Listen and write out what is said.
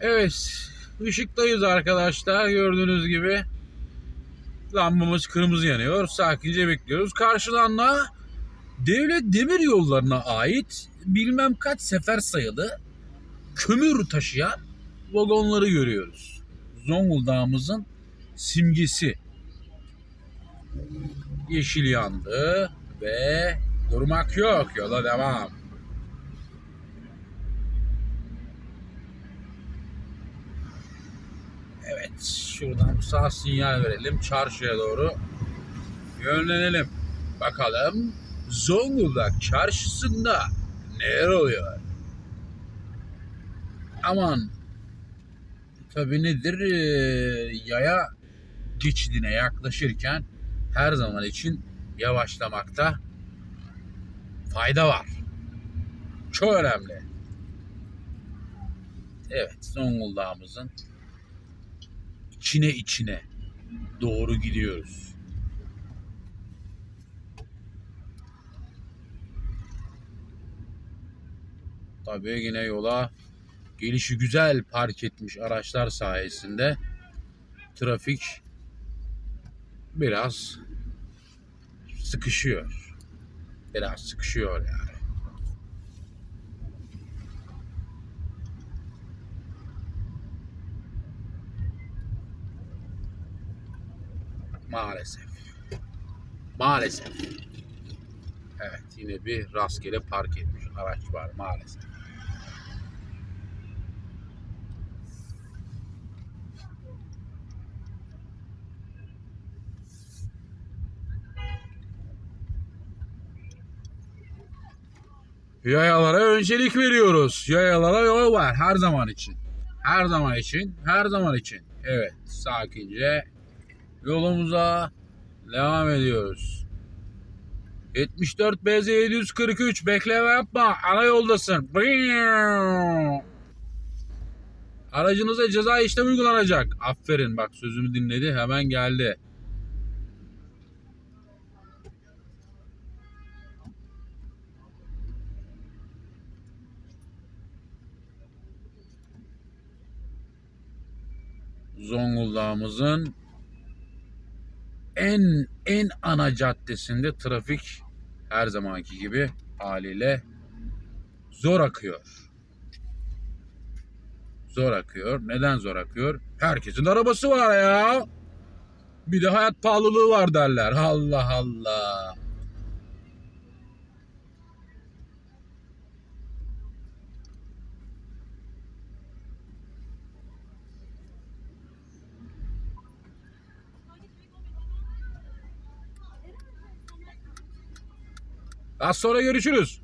Evet. ışıktayız arkadaşlar. Gördüğünüz gibi. Lambamız kırmızı yanıyor. Sakince bekliyoruz. Karşıdan da devlet demir yollarına ait bilmem kaç sefer sayılı kömür taşıyan vagonları görüyoruz. Zonguldak'ımızın simgesi. Yeşil yandı ve durmak yok. Yola devam. Evet, şuradan sağ sinyal verelim. Çarşıya doğru yönlenelim. Bakalım Zonguldak çarşısında neler oluyor? Aman tabi nedir Ee, yaya geçidine yaklaşırken her zaman için yavaşlamakta fayda var. Çok önemli. Evet Zonguldak'ımızın içine içine doğru gidiyoruz. Tabii yine yola gelişi güzel park etmiş araçlar sayesinde trafik biraz sıkışıyor. Biraz sıkışıyor yani. Maalesef. Maalesef. Evet yine bir rastgele park etmiş araç var maalesef. Yayalara öncelik veriyoruz. Yayalara yol var her zaman için. Her zaman için, her zaman için. Evet, sakince yolumuza devam ediyoruz. 74 BZ 743 bekleme yapma. Ana yoldasın. Aracınıza ceza işlemi uygulanacak. Aferin bak sözümü dinledi hemen geldi. Zonguldak'ımızın en en ana caddesinde trafik her zamanki gibi haliyle zor akıyor. Zor akıyor. Neden zor akıyor? Herkesin arabası var ya. Bir de hayat pahalılığı var derler. Allah Allah. Az sonra görüşürüz.